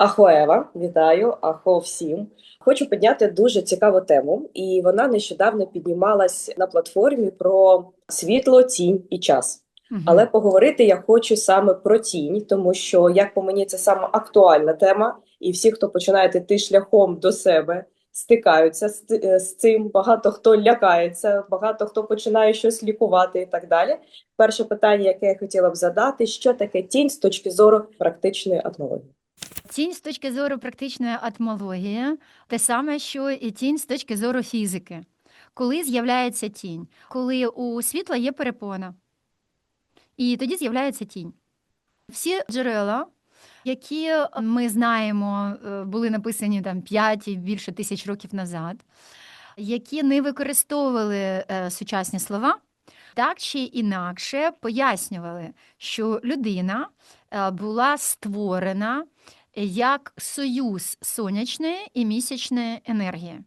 Ахо Ева, вітаю, ахо всім. Хочу підняти дуже цікаву тему, і вона нещодавно піднімалась на платформі про світло, тінь і час. Мгм. Але поговорити я хочу саме про тінь, тому що, як по мені, це саме актуальна тема, і всі, хто починають йти шляхом до себе, стикаються з, е, з цим. Багато хто лякається, багато хто починає щось лікувати і так далі. Перше питання, яке я хотіла б задати: що таке тінь з точки зору практичної етнології? Тінь з точки зору практичної атмології, те саме, що і тінь з точки зору фізики. Коли з'являється тінь? Коли у світла є перепона, і тоді з'являється тінь. Всі джерела, які ми знаємо, е, були написані там 5 і більше тисяч років назад, які не використовували е, сучасні слова, так чи інакше пояснювали, що людина е, була створена як союз сонячної і місячної енергії.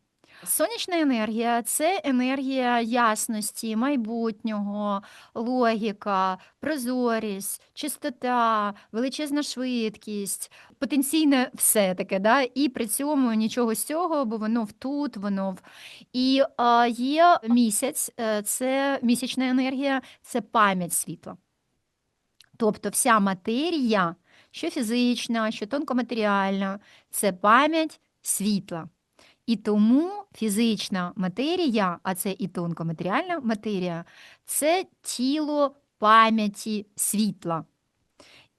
Сонячна енергія це енергія ясності, майбутнього, логіка, прозорість, чистота, величезна швидкість, потенційне все таке, да? і при цьому нічого з цього, бо воно в тут, воно в. І а, є місяць, е, це місячна енергія, це пам'ять світла. Тобто вся матерія, що фізична, що тонкоматеріальна, це пам'ять світла. І тому фізична матерія, а це і тонкоматеріальна матерія, це тіло пам'яті світла.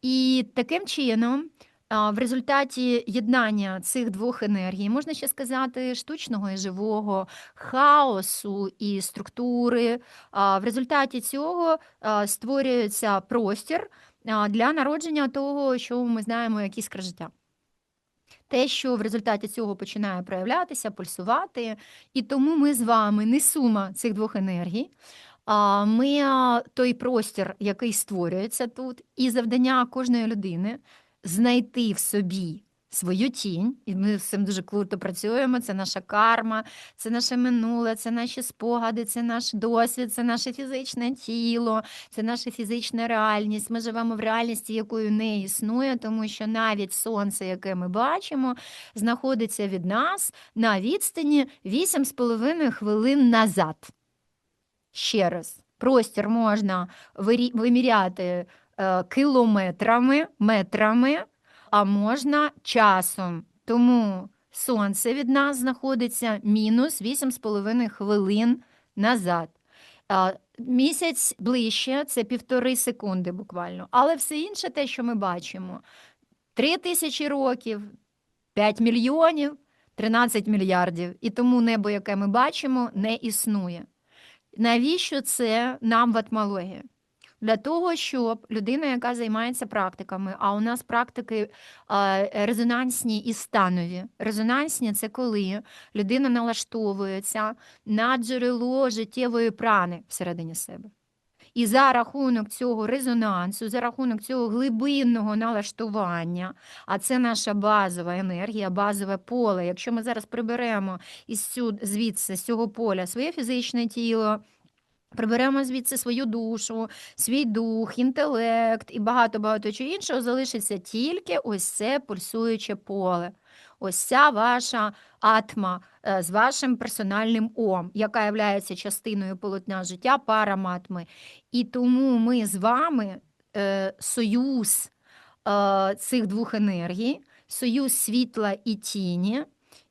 І таким чином, в результаті єднання цих двох енергій, можна ще сказати, штучного і живого, хаосу і структури, в результаті цього створюється простір для народження того, що ми знаємо як іскра життя. Те, що в результаті цього починає проявлятися, пульсувати, і тому ми з вами не сума цих двох енергій. Ми той простір, який створюється тут, і завдання кожної людини знайти в собі свою тінь, і ми з цим дуже круто працюємо. Це наша карма, це наше минуле, це наші спогади, це наш досвід, це наше фізичне тіло, це наша фізична реальність. Ми живемо в реальності, якої не існує, тому що навіть сонце, яке ми бачимо, знаходиться від нас на відстані 8,5 хвилин назад. Ще раз, простір можна виміряти е, кілометрами, метрами, а можна часом. Тому сонце від нас знаходиться мінус 8,5 хвилин назад. Місяць ближче це півтори секунди буквально. Але все інше, те, що ми бачимо, 3 тисячі років, 5 мільйонів, 13 мільярдів. І тому небо, яке ми бачимо, не існує. Навіщо це нам в атмології? Для того, щоб людина, яка займається практиками, а у нас практики резонансні і станові. Резонансні це коли людина налаштовується на джерело життєвої прани всередині себе. І за рахунок цього резонансу, за рахунок цього глибинного налаштування, а це наша базова енергія, базове поле. Якщо ми зараз приберемо із цю, звідси, з цього поля своє фізичне тіло, приберемо звідси свою душу, свій дух, інтелект і багато-багато чого іншого, залишиться тільки ось це пульсуюче поле. Ось ця ваша атма е, з вашим персональним ом, яка є частиною полотна життя параматми. І тому ми з вами е, союз е, цих двох енергій, союз світла і тіні,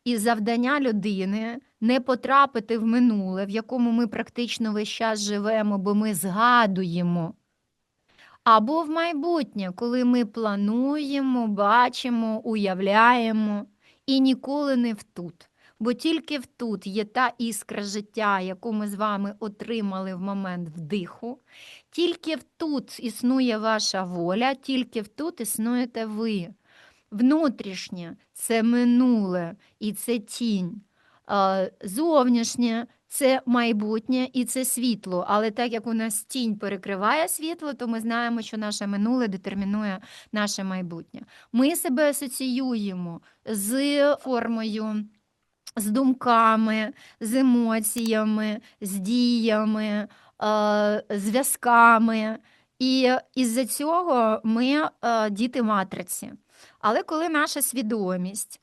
і завдання людини не потрапити в минуле, в якому ми практично весь час живемо, бо ми згадуємо. Або в майбутнє, коли ми плануємо, бачимо, уявляємо і ніколи не в тут. Бо тільки в тут є та іскра життя, яку ми з вами отримали в момент вдиху, тільки в тут існує ваша воля, тільки в тут існуєте ви. Внутрішнє це минуле і це тінь. А, Зовнішнє це майбутнє і це світло. Але так як у нас тінь перекриває світло, то ми знаємо, що наше минуле детермінує наше майбутнє. Ми себе асоціюємо з формою. З думками, з емоціями, з діями, е, зв'язками. І із-за цього ми е, діти матриці. Але коли наша свідомість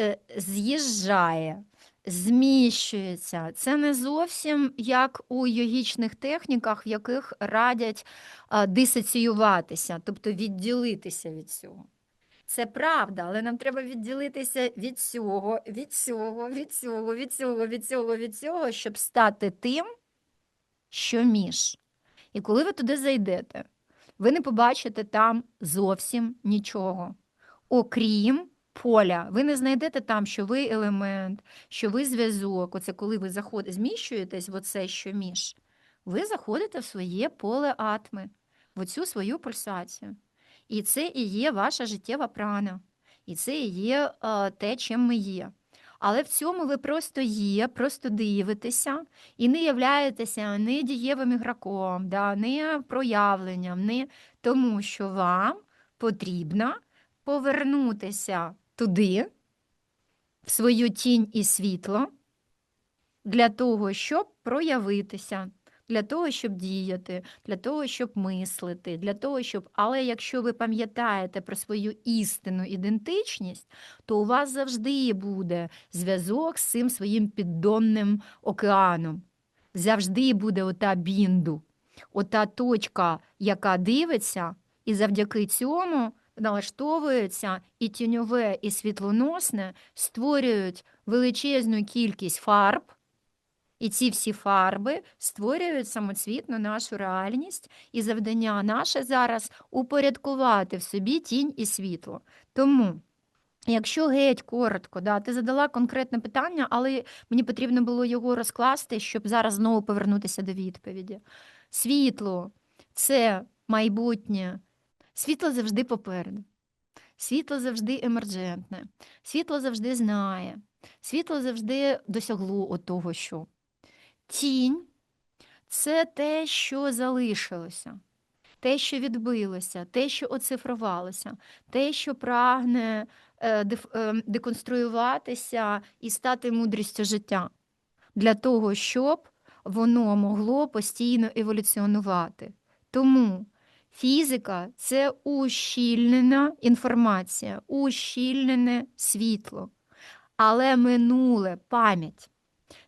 е, з'їжджає, зміщується, це не зовсім як у йогічних техніках, в яких радять дисоціюватися, тобто відділитися від цього. Це правда, але нам треба відділитися від цього, від цього, від цього, від цього, від цього, від цього, щоб стати тим, що між. І коли ви туди зайдете, ви не побачите там зовсім нічого, окрім поля. Ви не знайдете там, що ви елемент, що ви зв'язок. Оце коли ви заходите, зміщуєтесь в оце, що між, ви заходите в своє поле атми, в оцю свою пульсацію. І це і є ваша життєва прана, і це і є е, те, чим ми є. Але в цьому ви просто є, просто дивитеся і не являєтеся не дієвим ігроком, да, не проявленням, не тому, що вам потрібно повернутися туди, в свою тінь і світло, для того, щоб проявитися, для того, щоб діяти, для того, щоб мислити, для того, щоб. Але якщо ви пам'ятаєте про свою істинну ідентичність, то у вас завжди буде зв'язок з цим своїм піддонним океаном. Завжди буде ота бінду, ота точка, яка дивиться, і завдяки цьому налаштовується і тіньове, і світлоносне створюють величезну кількість фарб. І ці всі фарби створюють самоцвітну нашу реальність, і завдання наше зараз упорядкувати в собі тінь і світло. Тому, якщо геть коротко, да, ти задала конкретне питання, але мені потрібно було його розкласти, щоб зараз знову повернутися до відповіді. Світло це майбутнє, світло завжди попереду. Світло завжди емерджентне, світло завжди знає, світло завжди досягло того, що. Тінь це те, що залишилося, те, що відбилося, те, що оцифрувалося, те, що прагне е, е, деконструюватися і стати мудрістю життя, для того, щоб воно могло постійно еволюціонувати. Тому фізика це ущільнена інформація, ущільнене світло, але минуле пам'ять.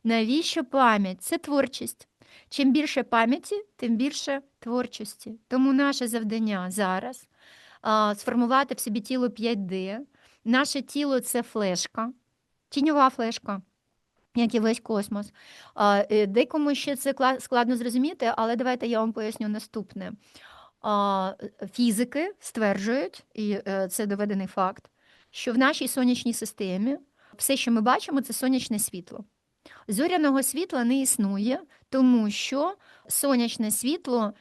Навіщо пам'ять? Це творчість. Чим більше пам'яті, тим більше творчості. Тому наше завдання зараз а, сформувати в собі тіло 5D. Наше тіло це флешка, тіньова флешка, як і весь космос. Е, Декому ще це складно зрозуміти, але давайте я вам поясню наступне. Фізики стверджують, і е, це доведений факт, що в нашій сонячній системі все, що ми бачимо, це сонячне світло. Зоряного світла не існує, тому що сонячне світло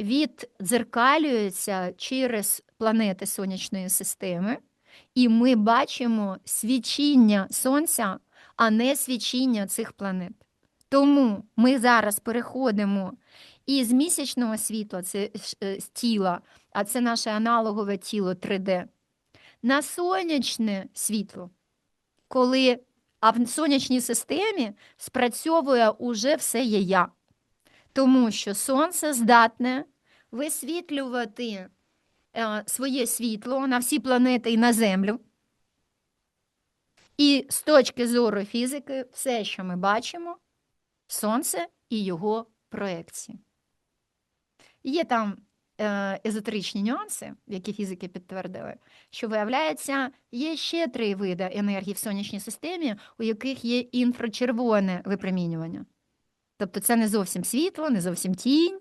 віддзеркалюється через планети сонячної системи, і ми бачимо свічіння сонця, а не свічіння цих планет. Тому ми зараз переходимо із місячного світла, це е, з тіла, а це наше аналогове тіло 3D, на сонячне світло, коли а в сонячній системі спрацьовує уже все є я. Тому що сонце здатне висвітлювати е, своє світло на всі планети і на Землю. І з точки зору фізики, все, що ми бачимо, сонце і його проекції. Є там е, езотеричні нюанси, які фізики підтвердили, що виявляється, є ще три види енергії в сонячній системі, у яких є інфрачервоне випромінювання. Тобто це не зовсім світло, не зовсім тінь,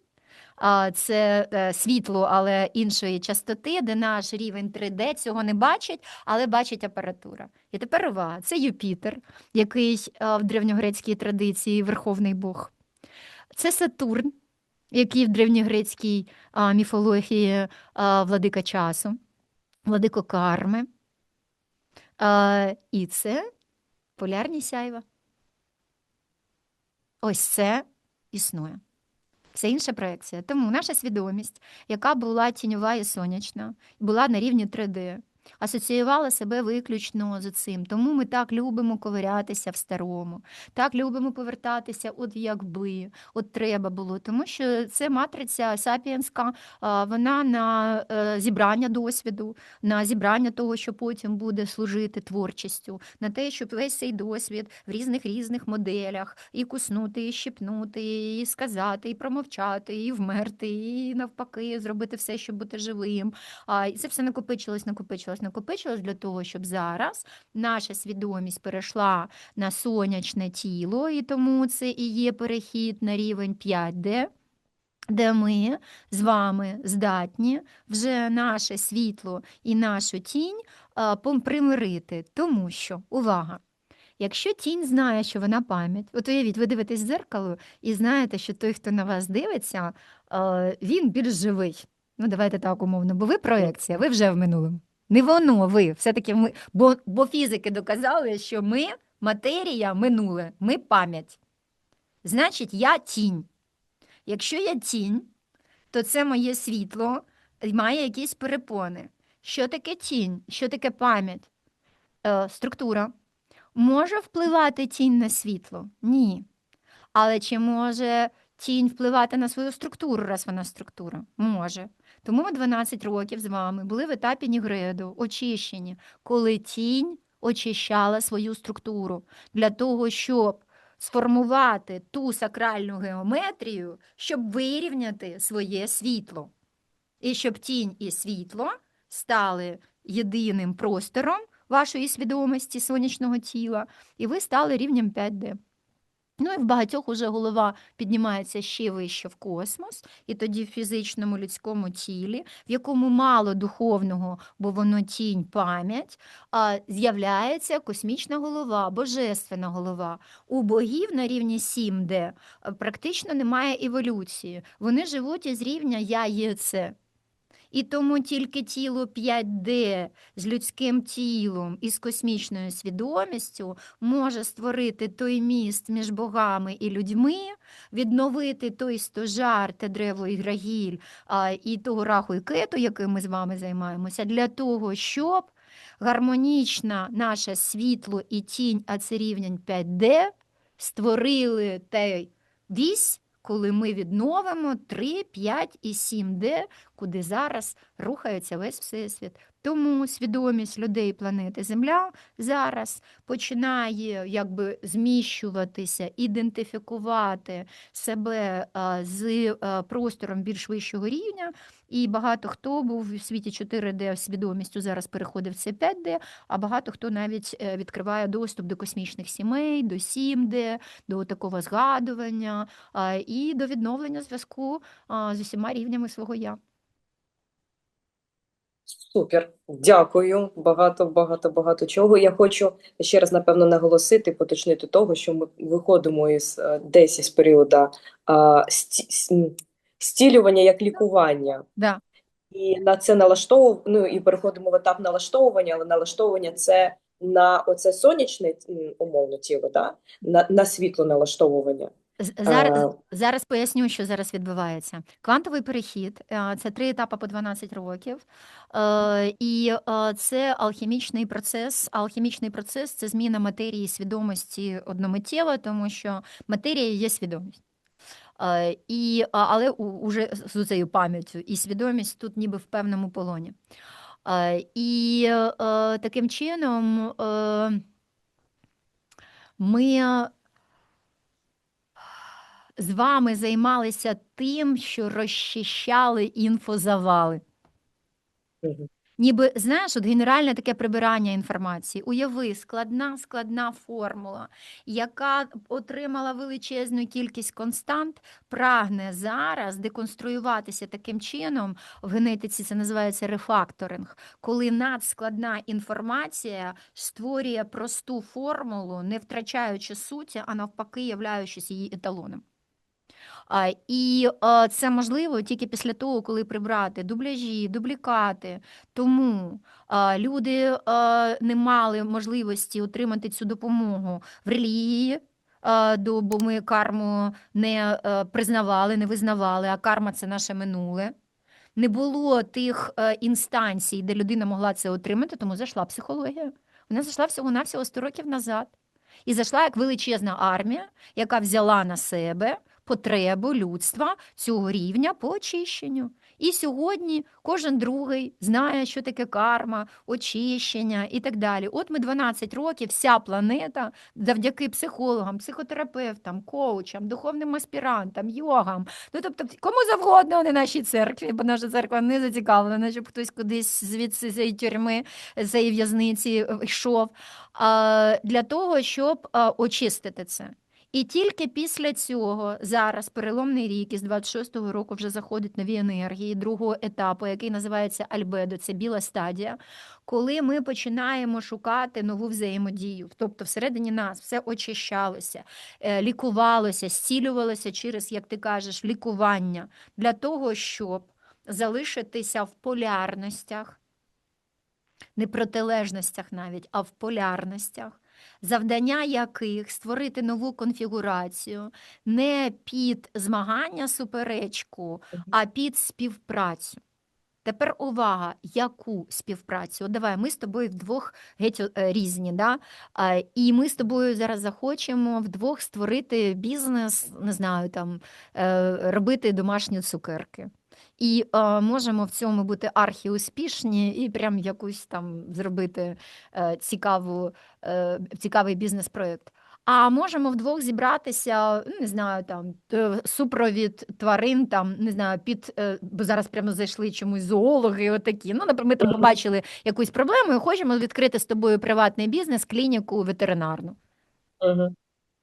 це е, світло, але іншої частоти, де наш рівень 3D цього не бачить, але бачить апаратура. І тепер увага, це Юпітер, який е, в древньогрецькій традиції верховний Бог. Це Сатурн, який в древньогрецькій а, міфології а, владика часу, владико карми. А, і це полярні сяйва. Ось це існує. Це інша проекція. Тому наша свідомість, яка була тіньова і сонячна, була на рівні 3D, асоціювала себе виключно з цим. Тому ми так любимо ковирятися в старому, так любимо повертатися, от якби, от треба було. Тому що це матриця сапіенська, вона на е, зібрання досвіду, на зібрання того, що потім буде служити творчістю, на те, щоб весь цей досвід в різних різних моделях і куснути, і щепнути, і сказати, і промовчати, і вмерти, і навпаки, зробити все, щоб бути живим. І це все накопичилось, накопичилось, накопичилось для того, щоб зараз наша свідомість перейшла на сонячне тіло, і тому це і є перехід на рівень 5D. Де ми з вами здатні вже наше світло і нашу тінь примирити, тому що увага. Якщо тінь знає, що вона пам'ять, от уявіть, ви дивитесь в дзеркало і знаєте, що той, хто на вас дивиться, він більш живий. Ну, давайте так умовно, бо ви проекція, ви вже в минулому. Не воно, ви. Все-таки ми, бо, бо фізики доказали, що ми матерія минуле, ми пам'ять. Значить, я тінь. Якщо я тінь, то це моє світло і має якісь перепони. Що таке тінь? Що таке пам'ять? Е, структура. Може впливати тінь на світло? Ні. Але чи може тінь впливати на свою структуру, раз вона структура? Може. Тому ми 12 років з вами були в етапі Нігреду, очищені, коли тінь очищала свою структуру для того, щоб сформувати ту сакральну геометрію, щоб вирівняти своє світло. І щоб тінь і світло стали єдиним простором вашої свідомості сонячного тіла, і ви стали рівнем 5D. Ну і в багатьох уже голова піднімається ще вище в космос, і тоді в фізичному людському тілі, в якому мало духовного, бо воно тінь, пам'ять, а, з'являється космічна голова, божественна голова. У богів на рівні 7D е, практично немає еволюції. Вони живуть із рівня я є це. І тому тільки тіло 5D з людським тілом і з космічною свідомістю може створити той міст між богами і людьми, відновити той стожар, те древо і грагіль і того раху і кету, яким ми з вами займаємося, для того, щоб гармонічна наша світло і тінь, а це рівень 5D, створили той вісь, коли ми відновимо 3, 5 і 7D, куди зараз рухається весь всесвіт. Тому свідомість людей планети Земля зараз починає якби зміщуватися, ідентифікувати себе з простором більш вищого рівня. І багато хто був у світі 4D свідомістю зараз переходив це 5D, а багато хто навіть е, відкриває доступ до космічних сімей, до 7D, до такого згадування і до відновлення зв'язку з усіма рівнями свого я. Супер, дякую. Багато, багато, багато чого. Я хочу ще раз, напевно, наголосити, поточнити того, що ми виходимо із е, десь із періоду стілювання як лікування. Да. І на це налаштовуємо, ну і переходимо в етап налаштовування, але налаштовування це на оце сонячне умовно тіло, да? на, на світло налаштовування. Зараз, А. зараз поясню, що зараз відбувається. Квантовий перехід е, це три етапи по 12 років. Е, І е, це алхімічний процес. Алхімічний процес це зміна матерії свідомості одномиттєво, тому що матерія є свідомість. Е, І, але уже з цією пам'яттю і свідомість тут ніби в певному полоні. Е, І е, таким чином ми з вами займалися тим, що розчищали інфозавали. Ніби, знаєш, от генеральне таке прибирання інформації. Уяви, складна, складна формула, яка отримала величезну кількість констант, прагне зараз деконструюватися таким чином. В генетиці це називається рефакторинг, коли надскладна інформація створює просту формулу, не втрачаючи суті, а навпаки, являючись її еталоном. І це можливо тільки після того, коли прибрати дубляжі, дублікати. Тому люди не мали можливості отримати цю допомогу в релігії. Бо ми карму не е, признавали, не визнавали, а карма це наше минуле. не було тих е, інстанцій, де людина могла це отримати, тому зайшла психологія. Вона зайшла всього-навсього 100 років назад. І зайшла як величезна армія, яка взяла на себе потребу людства цього рівня по очищенню. І сьогодні кожен другий знає, що таке карма, очищення і так далі. От ми 12 років, вся планета завдяки психологам, психотерапевтам, коучам, духовним аспірантам, йогам, ну тобто кому завгодно не нашій церкві, бо наша церква не зацікавлена, щоб хтось кудись звідси цієї тюрми, з цієї в'язниці е, йшов, для того, щоб очистити це. І тільки після цього зараз переломний рік із 26-го року вже заходять нові енергії другого етапу, який називається Альбедо, це біла стадія, коли ми починаємо шукати нову взаємодію. Тобто всередині нас все очищалося, е, лікувалося, зцілювалося через, як ти кажеш, лікування для того, щоб залишитися в полярностях, не протилежностях навіть, а в полярностях завдання яких створити нову конфігурацію не під змагання суперечку, а під співпрацю. Тепер увага, яку співпрацю? От давай, ми з тобою вдвох геть е, різні, да? І ми з тобою зараз захочемо вдвох створити бізнес, не знаю, там, е, робити домашні цукерки. І е, можемо в цьому бути архіуспішні і прям якусь там зробити е, цікаву, е, цікавий бізнес-проєкт. А можемо вдвох зібратися, не знаю, там е, супровід тварин, там не знаю, під е, бо зараз прямо зайшли чомусь зоологи, отакі. Ну, наприклад, ми там побачили якусь проблему і хочемо відкрити з тобою приватний бізнес, клініку ветеринарну. Мгм.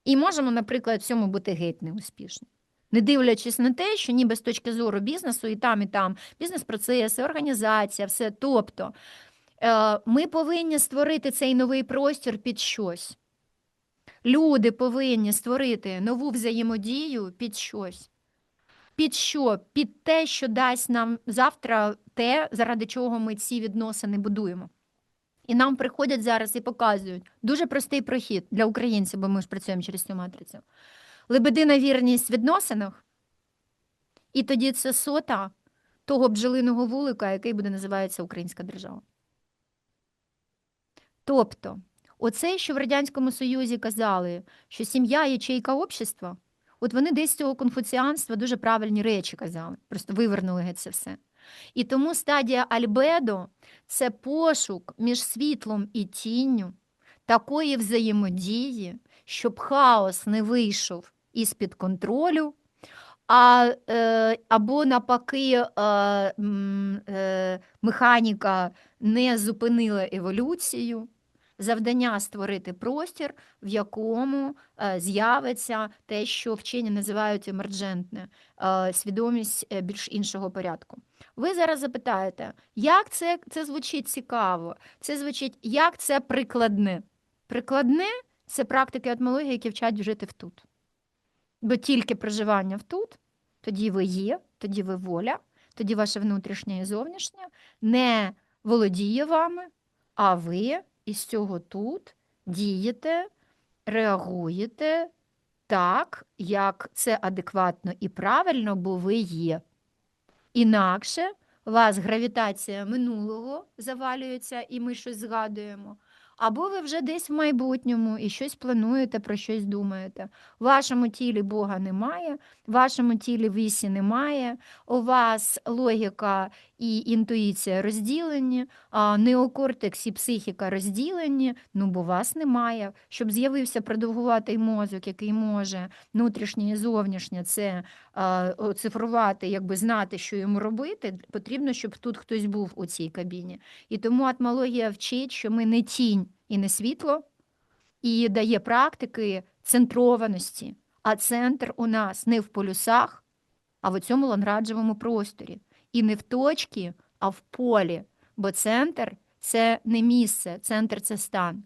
І можемо, наприклад, в цьому бути геть неуспішні. Не дивлячись на те, що ніби з точки зору бізнесу і там, і там бізнес-процеси, організація, все. Тобто е, ми повинні створити цей новий простір під щось. Люди повинні створити нову взаємодію під щось. Під що? Під те, що дасть нам завтра те, заради чого ми ці відносини будуємо. І нам приходять зараз і показують дуже простий прохід для українців, бо ми ж працюємо через цю матрицю. Лебедина вірність відносинах, і тоді це сота того бджолиного вулика, який буде називається Українська держава. Тобто, оце, що в Радянському Союзі казали, що сім'я ячейка общества, от вони десь з цього конфуціанства дуже правильні речі казали, просто вивернули геть це все. І тому стадія Альбедо це пошук між світлом і тінню такої взаємодії, щоб хаос не вийшов із-під контролю, а, е, або навпаки е, е, механіка не зупинила еволюцію. Завдання створити простір, в якому з'явиться те, що вчені називають емерджентне, свідомість більш іншого порядку. Ви зараз запитаєте, як це, це звучить цікаво? Це звучить, як це прикладне? Прикладне це практики атмології, які вчать жити в тут. Бо тільки проживання в тут, тоді ви є, тоді ви воля, тоді ваше внутрішнє і зовнішнє не володіє вами, а ви із цього тут дієте, реагуєте так, як це адекватно і правильно, бо ви є. Інакше вас гравітація минулого завалюється, і ми щось згадуємо. Або ви вже десь в майбутньому і щось плануєте, про щось думаєте. В вашому тілі Бога немає, в вашому тілі вісі немає, у вас логіка і інтуїція розділені, а неокортекс і психіка розділені, ну бо вас немає. Щоб з'явився продовгуватий мозок, який може внутрішнє і зовнішнє це а, оцифрувати, якби знати, що йому робити, потрібно, щоб тут хтось був у цій кабіні. І тому атмологія вчить, що ми не тінь і не світло, і дає практики центрованості. А центр у нас не в полюсах, а в цьому ланграджевому просторі. І не в точці, а в полі. Бо центр це не місце, центр це стан.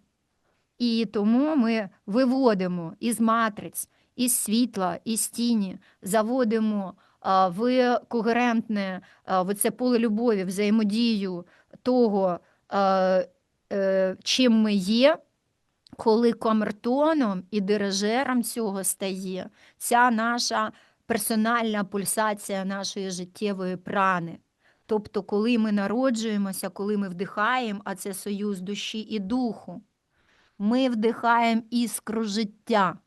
І тому ми виводимо із матриць, із світла, із тіні, заводимо в когерентне в це поле любові, взаємодію того, е, чим ми є, коли камертоном і дирижером цього стає ця наша персональна пульсація нашої життєвої прани. Тобто, коли ми народжуємося, коли ми вдихаємо, а це союз душі і духу, ми вдихаємо іскру життя.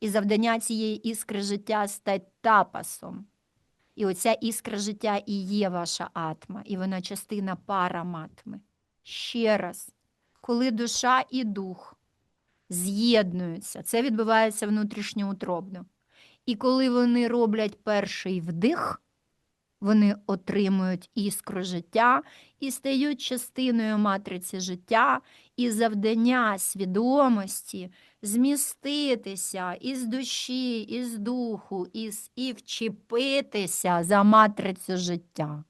І завдання цієї іскри життя стать тапасом. І оця іскра життя і є ваша атма, і вона частина параматми. Ще раз, коли душа і дух з'єднуються, це відбувається внутрішньоутробно. І коли вони роблять перший вдих, вони отримують іскру життя і стають частиною матриці життя, і завдання свідомості зміститися із душі, із духу, із, і вчепитися за матрицю життя,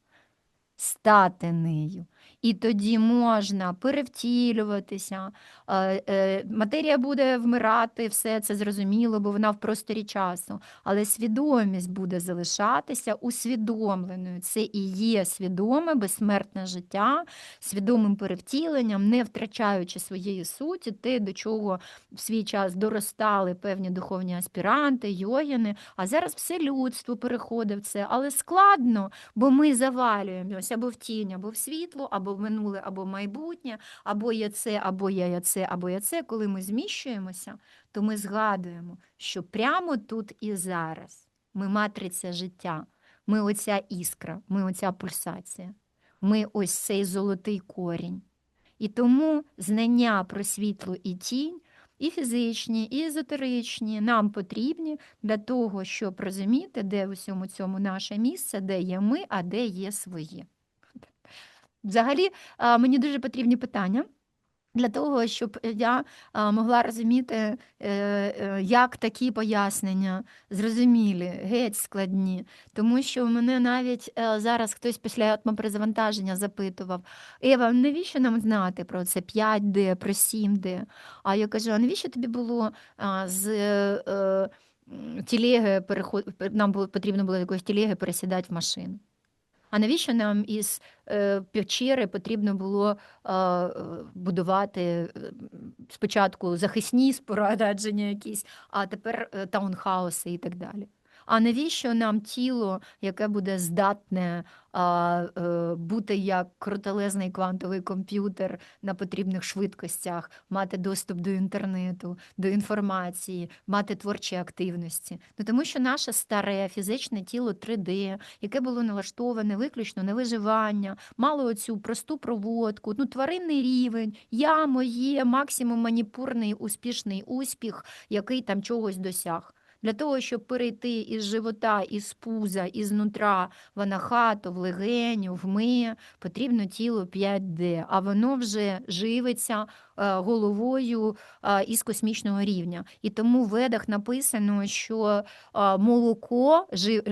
стати нею. І тоді можна перевтілюватися, е, матерія буде вмирати, все це зрозуміло, бо вона в просторі часу. Але свідомість буде залишатися усвідомленою. Це і є свідоме, безсмертне життя, свідомим перевтіленням, не втрачаючи своєї суті, те, до чого в свій час доростали певні духовні аспіранти, йогіни. А зараз все людство переходить в це. Але складно, бо ми завалюємося або в тінь, або в світло, або в минуле, або майбутнє, або є це, або є я це, або є це. Коли ми зміщуємося, то ми згадуємо, що прямо тут і зараз ми матриця життя, ми оця іскра, ми оця пульсація, ми ось цей золотий корінь. І тому знання про світло і тінь, і фізичні, і езотеричні нам потрібні для того, щоб розуміти, де в усьому цьому наше місце, де є ми, а де є свої. Взагалі, мені дуже потрібні питання. Для того, щоб я могла розуміти, е, е, як такі пояснення зрозумілі, геть складні. Тому що мене навіть е, зараз хтось після атмоперезавантаження запитував: Ева, навіщо нам знати про це 5D, про 7D? А я кажу: а навіщо тобі було з е, е, тілеги переход... нам було, потрібно було якоїсь тілеги пересідати в машину? А навіщо нам із е, печери потрібно було е, е, будувати е, спочатку захисні спорадження, якісь, а тепер е, таунхауси і так далі? А навіщо нам тіло, яке буде здатне а, е, бути як крутелезний квантовий комп'ютер на потрібних швидкостях, мати доступ до інтернету, до інформації, мати творчі активності? Ну тому що наше старе фізичне тіло 3D, яке було налаштоване виключно на виживання, мало оцю просту проводку, ну тваринний рівень, я моє, максимум маніпурний успішний успіх, який там чогось досяг. Для того, щоб перейти із живота, із пуза, із нутра в анахату, в легеню, в ми, потрібно тіло 5D, а воно вже живиться е, головою е, із космічного рівня. І тому в ведах написано, що е, молоко,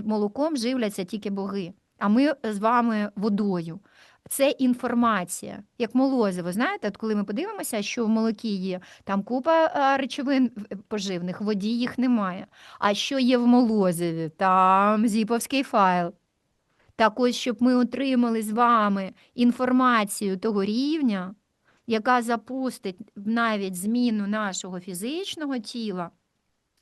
молоком живляться тільки боги, а ми з вами водою. Це інформація, як молозиво. Знаєте, от коли ми подивимося, що в молокі є, там купа речовин е, поживних, в воді їх немає. А що є в молозиві? Там зіповський файл. Так ось, щоб ми отримали з вами інформацію того рівня, яка запустить навіть зміну нашого фізичного тіла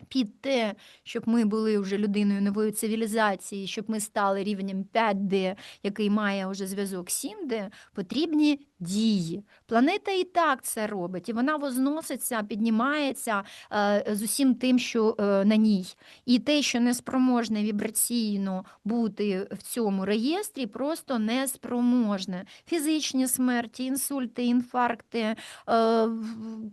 під те, щоб ми були вже людиною нової цивілізації, щоб ми стали рівнем 5D, який має вже зв'язок 7D, потрібні дії. Планета і так це робить, і вона возноситься, піднімається е, з усім тим, що е, на ній. І те, що не спроможне вібраційно бути в цьому реєстрі, просто не спроможне. Фізичні смерті, інсульти, інфаркти, е,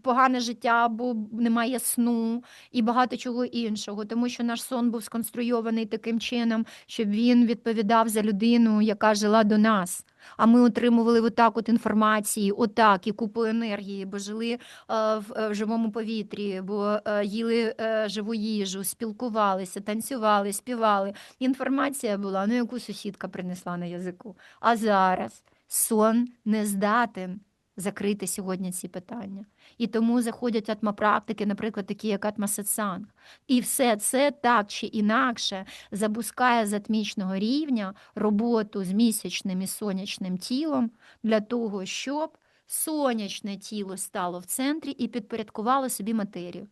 погане життя, бо немає сну і багато чого іншого, тому що наш сон був сконструйований таким чином, щоб він відповідав за людину, яка жила до нас. А ми отримували отак от інформації, отак і купу енергії, бо жили е, в, е, в живому повітрі, бо е, їли живу їжу, спілкувалися, танцювали, співали. Інформація була, ну яку сусідка принесла на язику. А зараз сон не здатен закрити сьогодні ці питання. І тому заходять атмопрактики, наприклад, такі як атмасатсанг. І все це так чи інакше запускає з атмічного рівня роботу з місячним і сонячним тілом для того, щоб сонячне тіло стало в центрі і підпорядкувало собі матерію.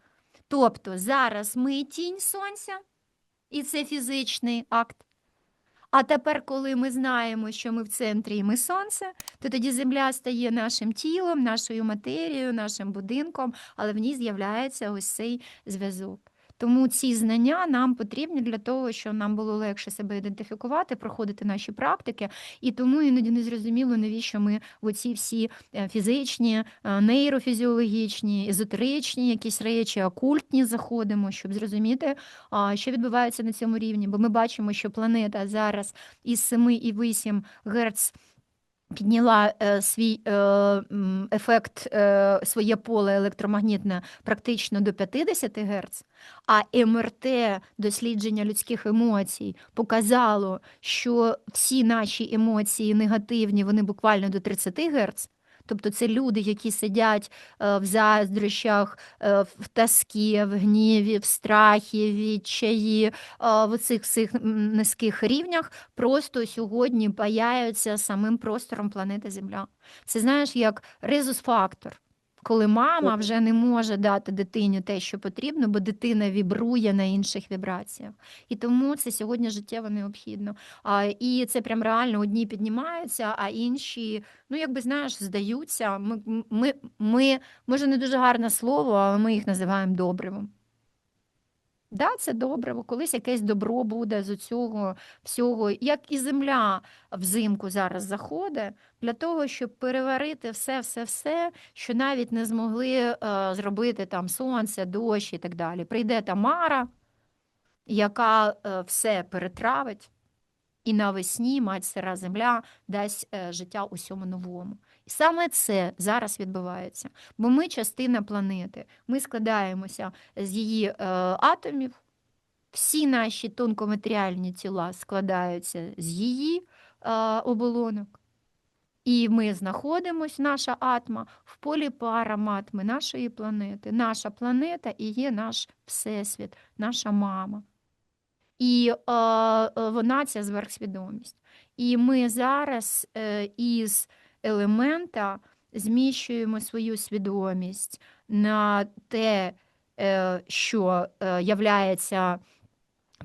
Тобто зараз ми тінь сонця, і це фізичний акт. А тепер, коли ми знаємо, що ми в центрі і ми сонце, то тоді земля стає нашим тілом, нашою матерією, нашим будинком, але в ній з'являється ось цей зв'язок. Тому ці знання нам потрібні для того, щоб нам було легше себе ідентифікувати, проходити наші практики, і тому іноді не зрозуміло, навіщо ми в оці всі е, фізичні, е, нейрофізіологічні, езотеричні якісь речі, окультні заходимо, щоб зрозуміти, що відбувається на цьому рівні. Бо ми бачимо, що планета зараз із 7,8 Гц підняла е, свій е, ефект, е, своє поле електромагнітне практично до 50 Гц, а МРТ, дослідження людських емоцій, показало, що всі наші емоції негативні, вони буквально до 30 Гц. Тобто це люди, які сидять е, в заздрощах, е, в тоскі, в гніві, в страхі, в відчаї, е, в цих всіх низьких рівнях просто сьогодні паяються самим простором планети Земля. Це знаєш, як резус-фактор. Коли мама вже не може дати дитині те, що потрібно, бо дитина вібрує на інших вібраціях. І тому це сьогодні життєво необхідно. А, і це прям реально одні піднімаються, а інші, ну якби знаєш, здаються. Ми, ми, ми може, не дуже гарне слово, але ми їх називаємо добривом. Да, це добриво, колись якесь добро буде з цього всього, як і земля взимку зараз заходить, для того, щоб переварити все, все, все, що навіть не змогли е, зробити там сонце, дощ і так далі. Прийде Тамара, яка е, все перетравить, і навесні мать сира земля дасть е, життя усьому новому. Саме це зараз відбувається. Бо ми частина планети, ми складаємося з її е, атомів, всі наші тонкоматеріальні тіла складаються з її е, оболонок. І ми знаходимося, наша атма, в полі параматми нашої планети. Наша планета і є наш всесвіт, наша мама. І е, е, вона ця зверхсвідомість. І ми зараз е, із елемента зміщуємо свою свідомість на те, е, що е, являється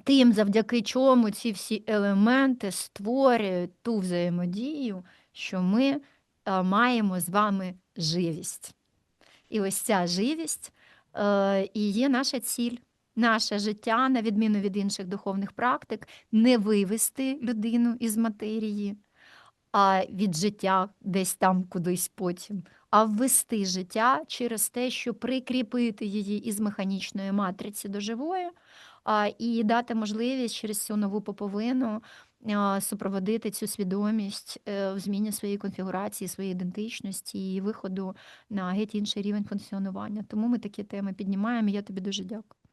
тим, завдяки чому ці всі елементи створюють ту взаємодію, що ми е, маємо з вами живість. І ось ця живість і є наша ціль. Наше життя, на відміну від інших духовних практик, не вивести людину із матерії, а від життя десь там кудись потім, а ввести життя через те, що прикріпити її із механічної матриці до живої, і дати можливість через цю нову поповину супроводити цю свідомість е, в зміні своєї конфігурації, своєї ідентичності і виходу на геть інший рівень функціонування. Тому ми такі теми піднімаємо. Я тобі дуже дякую.